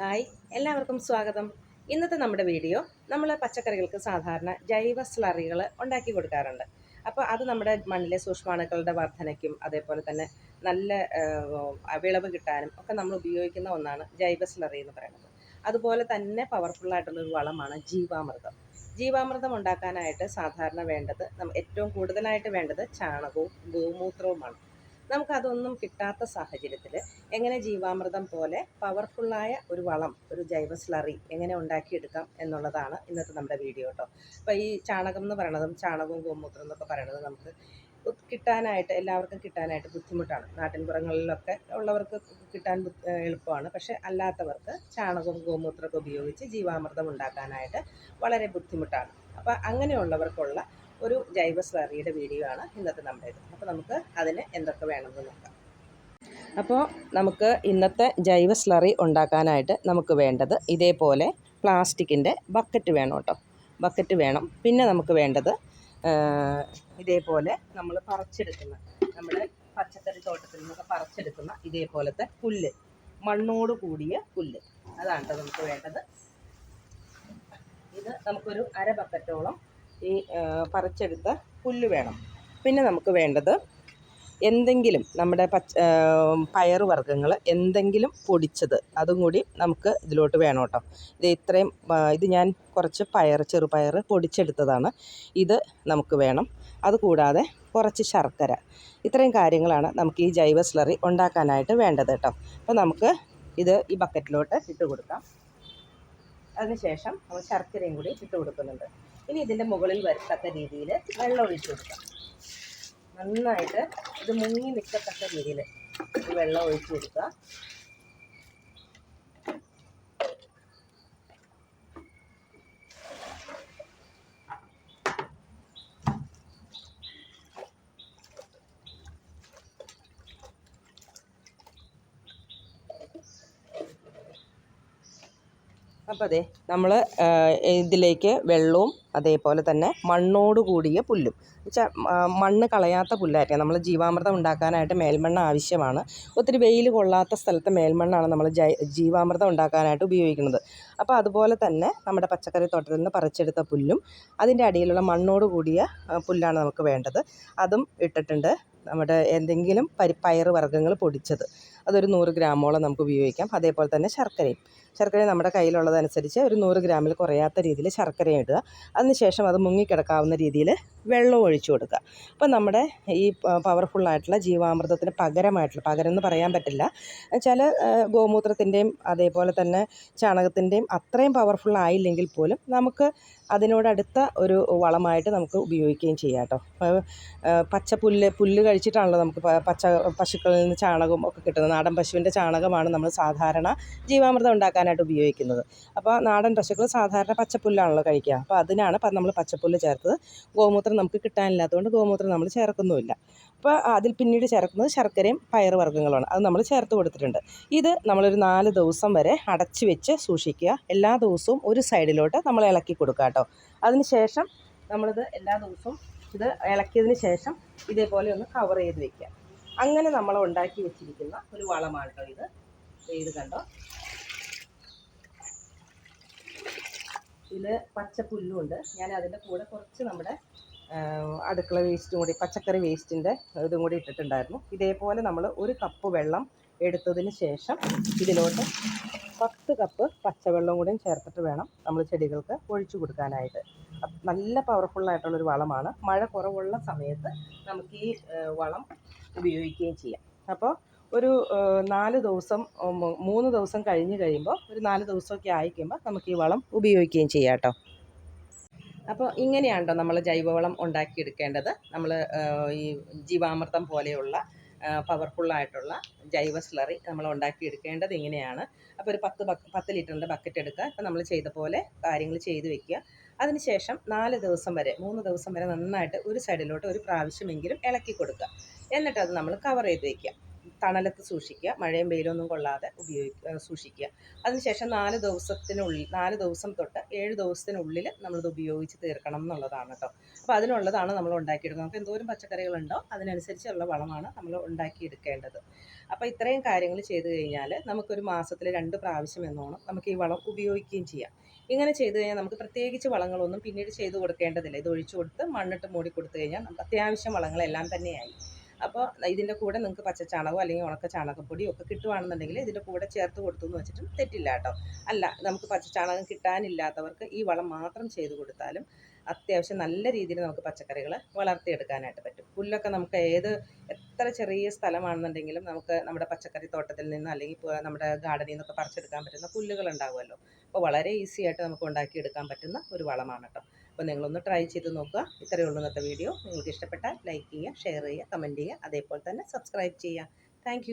Hi എല്ലാവർക്കും സ്വാഗതം. ഇന്നത്തെ നമ്മുടെ വീഡിയോ നമ്മൾ പച്ചക്കറികൾക്ക് സാധാരണ ജൈവ സ്ലറികൾ ഉണ്ടാക്കി കൊടുക്കാറുണ്ട്. അപ്പോൾ അത് നമ്മുടെ മണ്ണിലെ സൂക്ഷ്മാണുക്കളുടെ വർധനയ്ക്കും അതേപോലെ തന്നെ നല്ല വിളവ് കിട്ടാനും ഒക്കെ നമ്മൾ ഉപയോഗിക്കുന്ന ഒന്നാണ് ജൈവ സ്ലറി എന്ന് പറയുന്നത്. അതുപോലെ തന്നെ പവർഫുള്ളായിട്ടുള്ളൊരു വളമാണ് ജീവാമൃതം. ജീവാമൃതം ഉണ്ടാക്കാനായിട്ട് സാധാരണ വേണ്ടത് ഏറ്റവും കൂടുതലായിട്ട് വേണ്ടത് ചാണകവും ഗോമൂത്രവുമാണ്. നമുക്കതൊന്നും കിട്ടാത്ത സാഹചര്യത്തിൽ എങ്ങനെ ജീവാമൃതം പോലെ പവർഫുള്ളായ ഒരു വളം ഒരു ജൈവ സ്ലറി എങ്ങനെ ഉണ്ടാക്കിയെടുക്കാം എന്നുള്ളതാണ് ഇന്നത്തെ നമ്മുടെ വീഡിയോ കേട്ടോ അപ്പോൾ ഈ ചാണകം എന്ന് പറയണതും ചാണകവും ഗോമൂത്രം എന്നൊക്കെ പറയണത് നമുക്ക് കിട്ടാനായിട്ട് എല്ലാവർക്കും കിട്ടാനായിട്ട് ബുദ്ധിമുട്ടാണ്. നാട്ടിൻപുറങ്ങളിലൊക്കെ ഉള്ളവർക്ക് കിട്ടാൻ എളുപ്പമാണ്. പക്ഷേ അല്ലാത്തവർക്ക് ചാണകവും ഗോമൂത്രമൊക്കെ ഉപയോഗിച്ച് ജീവാമൃതം ഉണ്ടാക്കാനായിട്ട് വളരെ ബുദ്ധിമുട്ടാണ്. അപ്പോൾ അങ്ങനെയുള്ളവർക്കുള്ള ഒരു ജൈവ സ്ലറിയുടെ വീഡിയോ ആണ് ഇന്നത്തെ നമ്മുടെ ഇത്. അപ്പോൾ നമുക്ക് അതിന് എന്തൊക്കെ വേണമെന്ന് നോക്കാം. അപ്പോൾ നമുക്ക് ഇന്നത്തെ ജൈവ സ്ലറി ഉണ്ടാക്കാനായിട്ട് നമുക്ക് വേണ്ടത് ഇതേപോലെ പ്ലാസ്റ്റിക്കിന്റെ ബക്കറ്റ് വേണം കേട്ടോ. ബക്കറ്റ് വേണം. പിന്നെ നമുക്ക് വേണ്ടത് ഇതേപോലെ നമ്മൾ പറിച്ചെടുക്കുന്ന നമ്മുടെ പച്ചക്കറി തോട്ടത്തിൽ നിന്നൊക്കെ പറിച്ചെടുക്കുന്ന ഇതേപോലത്തെ പുല്ല് മണ്ണോട് കൂടിയ പുല്ല്. അതാണ് നമുക്ക് വേണ്ടത്. ഇത് നമുക്കൊരു അര ബക്കറ്റോളം ഈ പറിച്ചെടുത്ത പുല്ല് വേണം. പിന്നെ നമുക്ക് വേണ്ടത് എന്തെങ്കിലും നമ്മുടെ പച്ച പയർ വർഗങ്ങൾ എന്തെങ്കിലും പൊടിച്ചത് അതും കൂടി നമുക്ക് ഇതിലോട്ട് വേണം കേട്ടോ. ഇത് ഇത്രയും ഇത് ഞാൻ കുറച്ച് പയർ ചെറുപയർ പൊടിച്ചെടുത്തതാണ്. ഇത് നമുക്ക് വേണം. അതുകൂടാതെ കുറച്ച് ശർക്കര. ഇത്രയും കാര്യങ്ങളാണ് നമുക്ക് ഈ ജൈവ സ്ലറി ഉണ്ടാക്കാനായിട്ട് വേണ്ടത് കേട്ടോ. അപ്പോൾ നമുക്ക് ഇത് ഈ ബക്കറ്റിലോട്ട് ഇട്ട് കൊടുക്കാം. അതിനുശേഷം നമ്മൾ ശർക്കരയും കൂടി ഇട്ട് കൊടുക്കുന്നുണ്ട്. ഇനി ഇതിന്റെ മുകളിൽ വരത്തക്ക രീതിയിൽ വെള്ളം ഒഴിച്ചു കൊടുക്കാം. നന്നായിട്ട് ഇത് മുങ്ങി നിൽക്കത്തക്ക രീതിയിൽ വെള്ളം ഒഴിച്ചു കൊടുക്കുക. അപ്പോൾ അതെ നമ്മൾ ഇതിലേക്ക് വെള്ളവും അതേപോലെ തന്നെ മണ്ണോട് കൂടിയ പുല്ലും. വെച്ചാൽ മണ്ണ് കളയാത്ത പുല്ലായിരിക്കും. നമ്മൾ ജീവാമൃതം ഉണ്ടാക്കാനായിട്ട് മേൽമണ്ണ് ആവശ്യമാണ്. ഒത്തിരി വെയിൽ കൊള്ളാത്ത സ്ഥലത്തെ മേൽമണ്ണാണ് നമ്മൾ ജീവാമൃതം ഉണ്ടാക്കാനായിട്ട് ഉപയോഗിക്കുന്നത്. അപ്പോൾ അതുപോലെ തന്നെ നമ്മുടെ പച്ചക്കറി തോട്ടത്തിൽ നിന്ന് പറിച്ചെടുത്ത പുല്ലും അതിന്റെ അടിയിലുള്ള മണ്ണോട് കൂടിയ പുല്ലാണ് നമുക്ക് വേണ്ടത്. അതും ഇട്ടിട്ടുണ്ട് നമ്മുടെ എന്തെങ്കിലും പരി പയർ വർഗങ്ങൾ പൊടിച്ചത്. അതൊരു നൂറ് ഗ്രാമോളം നമുക്ക് ഉപയോഗിക്കാം. അതേപോലെ തന്നെ ശർക്കരയും. ശർക്കര നമ്മുടെ കയ്യിലുള്ളതനുസരിച്ച് ഒരു നൂറ് ഗ്രാമിൽ കുറയാത്ത രീതിയിൽ ശർക്കരയും ഇടുക. അതിനുശേഷം അത് മുങ്ങിക്കിടക്കാവുന്ന രീതിയിൽ വെള്ളം ഒഴിച്ചു കൊടുക്കുക. അപ്പോൾ നമ്മുടെ ഈ പവർഫുള്ളായിട്ടുള്ള ജീവാമൃതത്തിന് പകരമായിട്ടുള്ള പകരം എന്ന് പറയാൻ പറ്റില്ല. ചില ഗോമൂത്രത്തിന്റെയും അതേപോലെ തന്നെ ചാണകത്തിന്റെയും അത്രയും പവർഫുൾ ആയില്ലെങ്കിൽ പോലും നമുക്ക് അതിനോടടുത്ത ഒരു വളമായിട്ട് നമുക്ക് ഉപയോഗിക്കുകയും ചെയ്യാം കേട്ടോ. പച്ച പുല്ല് പുല്ല് കഴിച്ചിട്ടാണല്ലോ നമുക്ക് പച്ച പശുക്കളിൽ നിന്ന് ചാണകം ഒക്കെ കിട്ടുന്നത്. നാടൻ പശുവിന്റെ ചാണകമാണ് നമ്മൾ സാധാരണ ജീവാമൃതം ഉണ്ടാക്കാനായിട്ട് ഉപയോഗിക്കുന്നത്. അപ്പോൾ നാടൻ പശുക്കൾ സാധാരണ പച്ചപ്പുല്ലാണല്ലോ കഴിക്കുക. അപ്പോൾ അതിനാണ് നമ്മൾ പച്ചപ്പുല്ല് ചേർത്തത്. ഗോമൂത്രം നമുക്ക് കിട്ടാനില്ലാത്തതുകൊണ്ട് ഗോമൂത്രം നമ്മൾ ചേർക്കുന്നുമില്ല. അപ്പോൾ അതിൽ പിന്നീട് ചേർക്കുന്നത് ശർക്കരയും പയർ വർഗങ്ങളുമാണ്. അത് നമ്മൾ ചേർത്ത് കൊടുത്തിട്ടുണ്ട്. ഇത് നമ്മളൊരു നാല് ദിവസം വരെ അടച്ചു വെച്ച് സൂക്ഷിക്കുക. എല്ലാ ദിവസവും ഒരു സൈഡിലോട്ട് നമ്മൾ ഇളക്കി കൊടുക്കുക കേട്ടോ. അതിന് ശേഷം നമ്മളിത് എല്ലാ ദിവസവും ഇത് ഇളക്കിയതിന് ശേഷം ഇതേപോലെ ഒന്ന് കവർ ചെയ്ത് വെക്കുക. അങ്ങനെ നമ്മൾ ഉണ്ടാക്കി വെച്ചിരിക്കുന്ന ഒരു വളമാണ് കേട്ടോ ഇത്. ഇത് കണ്ടോ? ഇതിൽ പച്ച പുല്ലുണ്ട് ഞാൻ അതിന്റെ കൂടെ കുറച്ച് നമ്മുടെ അടുക്കള വേസ്റ്റും കൂടി പച്ചക്കറി വേസ്റ്റിന്റെ ഇതും കൂടി ഇട്ടിട്ടുണ്ടായിരുന്നു. ഇതേപോലെ നമ്മൾ ഒരു കപ്പ് വെള്ളം എടുത്തതിന് ശേഷം ഇതിലോട്ട് പത്ത് കപ്പ് പച്ചവെള്ളം കൂടിയും ചേർത്തിട്ട് വേണം നമ്മൾ ചെടികൾക്ക് ഒഴിച്ചു കൊടുക്കാനായിട്ട്. നല്ല പവർഫുള്ളായിട്ടുള്ളൊരു വളമാണ്. മഴ കുറവുള്ള സമയത്ത് നമുക്ക് ഈ വളം ഉപയോഗിക്കുകയും ചെയ്യാം. അപ്പോൾ ഒരു നാല് ദിവസം മൂന്ന് ദിവസം കഴിഞ്ഞ് കഴിയുമ്പോൾ ഒരു നാല് ദിവസമൊക്കെ ആയിക്കുമ്പോൾ നമുക്ക് ഈ വളം ഉപയോഗിക്കുകയും ചെയ്യാം കേട്ടോ. അപ്പോൾ ഇങ്ങനെയാണ് നമ്മൾ ജൈവവളം ഉണ്ടാക്കിയെടുക്കേണ്ടത്? നമ്മൾ ഈ ജീവാമൃതം പോലെയുള്ള പവർഫുള്ളായിട്ടുള്ള ജൈവ സ്ലറി നമ്മൾ ഉണ്ടാക്കിയെടുക്കേണ്ടത് ഇങ്ങനെയാണ്. അപ്പോൾ ഒരു പത്ത് ബക്ക് പത്ത് ലിറ്ററിന്റെ ബക്കറ്റ് എടുക്കുക. ഇപ്പം നമ്മൾ ചെയ്ത പോലെ കാര്യങ്ങൾ ചെയ്ത് വെക്കുക. അതിനുശേഷം നാല് ദിവസം വരെ മൂന്ന് ദിവസം വരെ നന്നായിട്ട് ഒരു സൈഡിലോട്ട് ഒരു പ്രാവശ്യമെങ്കിലും ഇളക്കി കൊടുക്കുക. എന്നിട്ട് അത് നമ്മൾ കവർ ചെയ്ത് വെക്കുക. തണലത്ത് സൂക്ഷിക്കുക മഴയും വെയിലൊന്നും കൊള്ളാതെ ഉപയോഗിക്കുക സൂക്ഷിക്കുക. അതിനുശേഷം നാല് ദിവസത്തിനുള്ളിൽ നാല് ദിവസം തൊട്ട് ഏഴ് ദിവസത്തിനുള്ളിൽ നമ്മളിത് ഉപയോഗിച്ച് തീർക്കണം എന്നുള്ളതാണ് കേട്ടോ അപ്പോൾ അതിനുള്ളതാണ് നമ്മൾ ഉണ്ടാക്കിയെടുക്കുന്നത്. നമുക്ക് എന്തോരം പച്ചക്കറികളുണ്ടോ അതിനനുസരിച്ചുള്ള വളമാണ് നമ്മൾ ഉണ്ടാക്കിയെടുക്കേണ്ടത്. അപ്പോൾ ഇത്രയും കാര്യങ്ങൾ ചെയ്തു കഴിഞ്ഞാൽ നമുക്കൊരു മാസത്തിൽ രണ്ട് പ്രാവശ്യം എന്നോണം നമുക്ക് ഈ വളം ഉപയോഗിക്കുകയും ചെയ്യാം. ഇങ്ങനെ ചെയ്തു കഴിഞ്ഞാൽ നമുക്ക് പ്രത്യേകിച്ച് വളങ്ങളൊന്നും പിന്നീട് ചെയ്തു കൊടുക്കേണ്ടതില്ല. ഇത് ഒഴിച്ചു കൊടുത്ത് മണ്ണിട്ട് മൂടി കൊടുത്തു കഴിഞ്ഞാൽ നമുക്ക് അത്യാവശ്യം വളങ്ങളെല്ലാം തന്നെയായി. അപ്പോൾ ഇതിന്റെ കൂടെ നിങ്ങൾക്ക് പച്ചച്ചാണകമോ അല്ലെങ്കിൽ ഉണക്ക ചാണകപ്പൊടിയോ ഒക്കെ കിട്ടുവാണെന്നുണ്ടെങ്കിൽ ഇതിന്റെ കൂടെ ചേർത്ത് കൊടുത്തു എന്ന് വെച്ചിട്ടും തെറ്റില്ല കേട്ടോ. അല്ല നമുക്ക് പച്ചച്ചാണകം കിട്ടാനില്ലാത്തവർക്ക് ഈ വളം മാത്രം ചെയ്തു കൊടുത്താലും അത്യാവശ്യം നല്ല രീതിയിൽ നമുക്ക് പച്ചക്കറികൾ വളർത്തിയെടുക്കാനായിട്ട് പറ്റും. പുല്ലൊക്കെ നമുക്ക് ഏത് എത്ര ചെറിയ സ്ഥലമാണെന്നുണ്ടെങ്കിലും നമുക്ക് നമ്മുടെ പച്ചക്കറി തോട്ടത്തിൽ നിന്ന് അല്ലെങ്കിൽ നമ്മുടെ ഗാർഡനിൽ നിന്നൊക്കെ പറിച്ചെടുക്കാൻ പറ്റുന്ന പുല്ലുകൾ ഉണ്ടാവുമല്ലോ. അപ്പോൾ വളരെ ഈസി ആയിട്ട് നമുക്ക് ഉണ്ടാക്കിയെടുക്കാൻ പറ്റുന്ന ഒരു വളമാണ് കേട്ടോ. അപ്പോൾ നിങ്ങളൊന്ന് ട്രൈ ചെയ്ത് നോക്കുക. ഇത്രയേ ഉള്ളൂ ഇന്നത്തെ വീഡിയോ നിങ്ങൾക്ക് ഇഷ്ടപ്പെട്ടാൽ ലൈക്ക് ചെയ്യുക ഷെയർ ചെയ്യുക കമന്റ് ചെയ്യുക. അതേപോലെ തന്നെ സബ്സ്ക്രൈബ് ചെയ്യുക. താങ്ക്